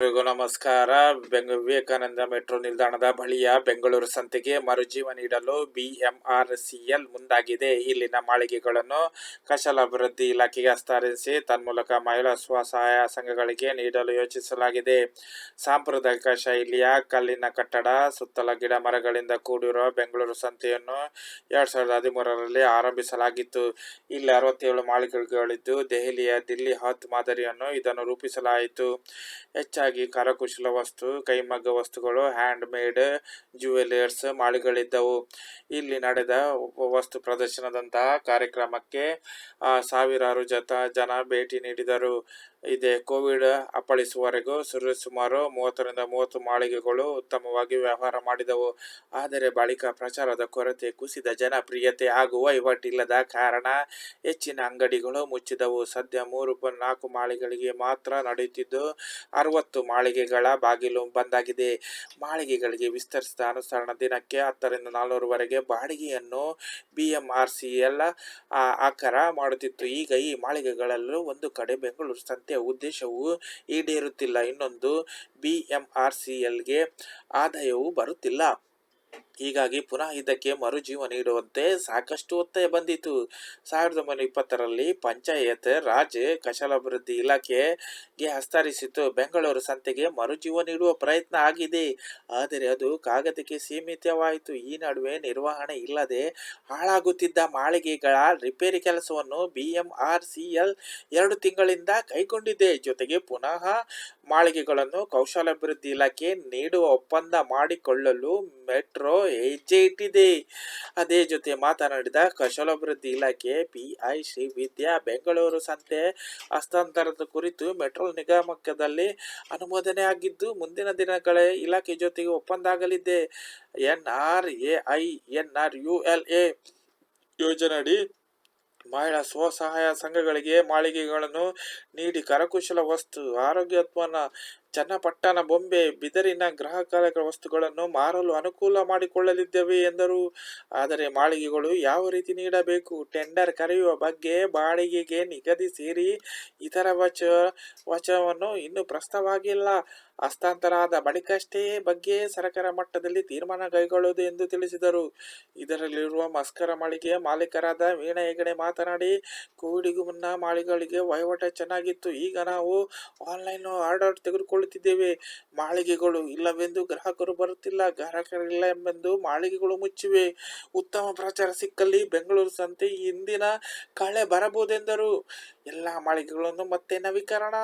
ಎಲ್ರಿಗೂ ನಮಸ್ಕಾರ. ಬೆಂಗ ವಿವೇಕಾನಂದ ಮೆಟ್ರೋ ನಿಲ್ದಾಣದ ಬಳಿಯ ಬೆಂಗಳೂರು ಸಂತೆಗೆ ಮರುಜೀವ ನೀಡಲು ಬಿಎಂಆರ್ಸಿಎಲ್ ಮುಂದಾಗಿದೆ. ಇಲ್ಲಿನ ಮಾಳಿಗೆಗಳನ್ನು ಕೌಶಲಾಭಿವೃದ್ಧಿ ಇಲಾಖೆಗೆ ಹಸ್ತಾಂತರಿಸಿ, ತನ್ಮೂಲಕ ಮಹಿಳಾ ಸ್ವಸಹಾಯ ಸಂಘಗಳಿಗೆ ನೀಡಲು ಯೋಚಿಸಲಾಗಿದೆ. ಸಾಂಪ್ರದಾಯಿಕ ಶೈಲಿಯ ಕಲ್ಲಿನ ಕಟ್ಟಡ, ಸುತ್ತಲ ಗಿಡ ಮರಗಳಿಂದ ಕೂಡಿರುವ ಬೆಂಗಳೂರು ಸಂತೆಯನ್ನು ಎರಡ್ ಸಾವಿರದ ಹದಿಮೂರರಲ್ಲಿ ಆರಂಭಿಸಲಾಗಿತ್ತು. ಇಲ್ಲಿ ಅರವತ್ತೇಳು ಮಾಳಿಗೆಗಳಿದ್ದು, ದೆಹಲಿಯ ದಿಲ್ಲಿ ಹತ್ ಮಾದರಿಯನ್ನು ಇದನ್ನು ರೂಪಿಸಲಾಯಿತು. ಹೆಚ್ಚಾಗಿ ಕರಕುಶಲ ವಸ್ತು, ಕೈಮಗ್ಗ ವಸ್ತುಗಳು ಹ್ಯಾಂಡ್ ಮೇಡ್ ಜ್ಯುವೆಲರ್ಸ್ ಮಾಳಿಗಳಿದ್ದವು. ಇಲ್ಲಿ ನಡೆದ ವಸ್ತು ಪ್ರದರ್ಶನದಂತಹ ಕಾರ್ಯಕ್ರಮಕ್ಕೆ ಸಾವಿರಾರು ಜತ ಜನ ಭೇಟಿ ನೀಡಿದರು. ಇದೆ. ಕೋವಿಡ್ ಅಪ್ಪಳಿಸುವವರೆಗೂ ಸುಮಾರು ಮೂವತ್ತರಿಂದ ಮೂವತ್ತು ಮಾಳಿಗೆಗಳು ಉತ್ತಮವಾಗಿ ವ್ಯವಹಾರ ಮಾಡಿದವು. ಆದರೆ ಬಳಿಕ ಪ್ರಚಾರದ ಕೊರತೆ ಕುಸಿದ ಜನಪ್ರಿಯತೆ ಹಾಗೂ ವಹಿವಾಟಿಲ್ಲದ ಕಾರಣ ಹೆಚ್ಚಿನ ಅಂಗಡಿಗಳು ಮುಚ್ಚಿದವು. ಸದ್ಯ ಮೂರು ನಾಲ್ಕು ಮಾಳಿಗೆಗಳಿಗೆ ಮಾತ್ರ ನಡೆಯುತ್ತಿದ್ದು, ಅರವತ್ತು ಮಾಳಿಗೆಗಳ ಬಾಗಿಲು ಬಂದಾಗಿದೆ. ಮಾಳಿಗೆಗಳಿಗೆ ವಿಸ್ತರಿಸಿದ ಅನುಸರಣ ದಿನಕ್ಕೆ ಹತ್ತರಿಂದ ನಾಲ್ನೂರವರೆಗೆ ಬಾಡಿಗೆಯನ್ನು ಬಿಎಂಆರ್ಸಿಎಲ್ ಆಕಾರ ಮಾಡುತ್ತಿತ್ತು. ಈಗ ಈ ಮಾಳಿಗೆಗಳಲ್ಲೂ ಒಂದು ಕಡೆ ಬೆಂಗಳೂರು ಸಂತೆಯ ಉದ್ದೇಶವು ಈಡೇರುತ್ತಿಲ್ಲ. ಇನ್ನೊಂದು ಬಿಎಂಆರ್ಸಿಎಲ್ಗೆ ಆದಾಯವೂ ಬರುತ್ತಿಲ್ಲ. ಹೀಗಾಗಿ ಪುನಃ ಇದಕ್ಕೆ ಮರುಜೀವ ನೀಡುವಂತೆ ಸಾಕಷ್ಟು ಒತ್ತಾಯ ಬಂದಿತು. ಸಾವಿರದ ಒಂಬೈನೂರ ಇಪ್ಪತ್ತರಲ್ಲಿ ಪಂಚಾಯತ್ ರಾಜ್ ಕೌಶಲಾಭಿವೃದ್ಧಿ ಇಲಾಖೆಗೆ ಹಸ್ತರಿಸಿತ್ತು ಬೆಂಗಳೂರು ಸಂತೆಗೆ ಮರುಜೀವ ನೀಡುವ ಪ್ರಯತ್ನ ಆಗಿದೆ. ಆದರೆ ಅದು ಕಾಗದಕ್ಕೆ ಸೀಮಿತವಾಯಿತು. ಈ ನಡುವೆ ನಿರ್ವಹಣೆ ಇಲ್ಲದೆ ಹಾಳಾಗುತ್ತಿದ್ದ ಮಾಳಿಗೆಗಳ ರಿಪೇರಿ ಕೆಲಸವನ್ನು B M R C L ಎರಡು ತಿಂಗಳಿಂದ ಕೈಗೊಂಡಿದೆ. ಜೊತೆಗೆ ಪುನಃ ಮಾಳಿಗೆಗಳನ್ನು ಕೌಶಲಾಭಿವೃದ್ಧಿ ಇಲಾಖೆ ನೀಡುವ ಒಪ್ಪಂದ ಮಾಡಿಕೊಳ್ಳಲು ಮೆಟ್ರೋ ಹೆಜ್ಜೆ ಇಟ್ಟಿದೆ ಅದೇ ಜೊತೆ ಮಾತನಾಡಿದ ಕೌಶಲಾಭಿವೃದ್ಧಿ ಇಲಾಖೆ ಪಿಐ ಶ್ರೀ ವಿದ್ಯಾ ಬೆಂಗಳೂರು ಸಂತೆ ಹಸ್ತಾಂತರದ ಕುರಿತು ಮೆಟ್ರೋ ನಿಗಮದಲ್ಲಿ ಅನುಮೋದನೆ ಆಗಿದ್ದು, ಮುಂದಿನ ದಿನಗಳೇ ಇಲಾಖೆ ಜೊತೆಗೆ ಒಪ್ಪಂದ ಆಗಲಿದೆ N R A I N R U L A ಯೋಜನೆಯಡಿ ಮಹಿಳಾ ಸ್ವಸಹಾಯ ಸಂಘಗಳಿಗೆ ಮಾಳಿಗೆಗಳನ್ನು ನೀಡಿ ಕರಕುಶಲ ವಸ್ತು, ಆರೋಗ್ಯ ಚನ್ನಪಟ್ಟಣ ಬೊಂಬೆ ಬಿದರಿನ ಗ್ರಾಹಕ ವಸ್ತುಗಳನ್ನು ಮಾರಲು ಅನುಕೂಲ ಮಾಡಿಕೊಳ್ಳಲಿದ್ದೇವೆ ಎಂದರು. ಆದರೆ ಮಾಳಿಗೆಗಳು ಯಾವ ರೀತಿ ನೀಡಬೇಕು? ಟೆಂಡರ್ ಕರೆಯುವ ಬಗ್ಗೆ ಬಾಡಿಗೆಗೆ ನಿಗದಿ ಸೇರಿ ಇತರ ವಚ, ವಚವನ್ನು ಇನ್ನೂ ಪ್ರಸ್ತಾವಾಗಿಲ್ಲ ಹಸ್ತಾಂತರ ಆದ ಬಳಿಕಷ್ಟೇ ಬಗ್ಗೆ ಸರಕಾರ ಮಟ್ಟದಲ್ಲಿ ತೀರ್ಮಾನ ಕೈಗೊಳ್ಳುವುದು ಎಂದು ತಿಳಿಸಿದರು. ಇದರಲ್ಲಿರುವ ಮಸ್ಕರ ಮಾಳಿಗೆ ಮಾಲೀಕರಾದ ವೀಣಾ ಹೆಗಡೆ ಮಾತನಾಡಿ ಕೋವಿಡ್ಗೂ ಮುನ್ನ ಮಾಳಿಗಳಿಗೆ ವಹಿವಾಟು ಚೆನ್ನಾಗಿತ್ತು. ಈಗ ನಾವು ಆನ್ಲೈನ್ ಆರ್ಡರ್ ತೆಗೆದುಕೊಳ್ಳುತ್ತಿದ್ದೇವೆ ಮಾಳಿಗೆಗಳು ಇಲ್ಲವೆಂದು ಗ್ರಾಹಕರು ಬರುತ್ತಿಲ್ಲ ಗ್ರಾಹಕರಿಲ್ಲ ಎಂಬೆಂದು ಮಾಳಿಗೆಗಳು ಮುಚ್ಚಿವೆ. ಉತ್ತಮ ಪ್ರಚಾರ ಸಿಕ್ಕಲ್ಲಿ ಬೆಂಗಳೂರು ಸಂತೆ ಇಂದಿನ ಕಳೆ ಬರಬಹುದೆಂದರು. ಎಲ್ಲ ಮಾಳಿಗೆಗಳನ್ನು ಮತ್ತೆ ನವೀಕರಣ.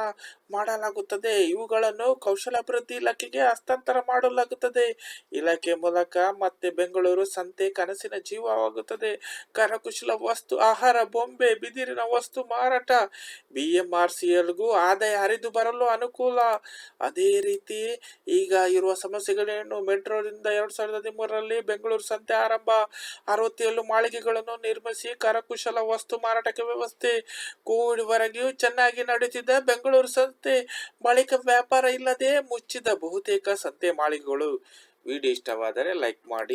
ಮಾಡಲಾಗುತ್ತದೆ. ಇವುಗಳನ್ನು ಕೌಶಲಾಭಿವೃದ್ಧಿ ಇಲಾಖೆಗೆ ಹಸ್ತಾಂತರ ಮಾಡಲಾಗುತ್ತದೆ. ಇಲಾಖೆ ಮೂಲಕ ಮತ್ತೆ ಬೆಂಗಳೂರು ಸಂತೆ ಕನಸಿನ ಜೀವವಾಗುತ್ತದೆ. ಕರಕುಶಲ ವಸ್ತು, ಆಹಾರ, ಬೊಂಬೆ, ಬಿದಿರಿನ ವಸ್ತು, ಮಾರಾಟ ಬಿ ಎಂ ಆರ್ ಸಿ ಎಲ್ಗೂ ಆದಾಯ ಹರಿದು ಬರಲು ಅನುಕೂಲ. ಅದೇ ರೀತಿ ಈಗ ಇರುವ ಸಮಸ್ಯೆಗಳೇನು? ಮೆಟ್ರೋದಿಂದ ಎರಡು ಸಾವಿರದ ಹದಿಮೂರರಲ್ಲಿ ಬೆಂಗಳೂರು ಸಂತೆ ಆರಂಭ. ಅರವತ್ತೇಳು ಮಾಳಿಗೆಗಳನ್ನು ನಿರ್ಮಿಸಿ ಕರಕುಶಲ ವಸ್ತು ಮಾರಾಟಕ್ಕೆ ವ್ಯವಸ್ಥೆ. ಕೋವಿಡ್ ವರೆಗೂ ಚೆನ್ನಾಗಿ ನಡೆಯುತ್ತಿದ್ದ ಬೆಂಗಳೂರು ಸಂತೆ ಬಳಿಕ ವ್ಯಾಪಾರ ಇಲ್ಲದೆ ಮುಚ್ಚಿದ ಬಹುತೇಕ ಸಂತೆ ಮಾಳಿಗೆಗಳು ವಿಡಿಯೋ ಇಷ್ಟವಾದರೆ ಲೈಕ್ ಮಾಡಿ.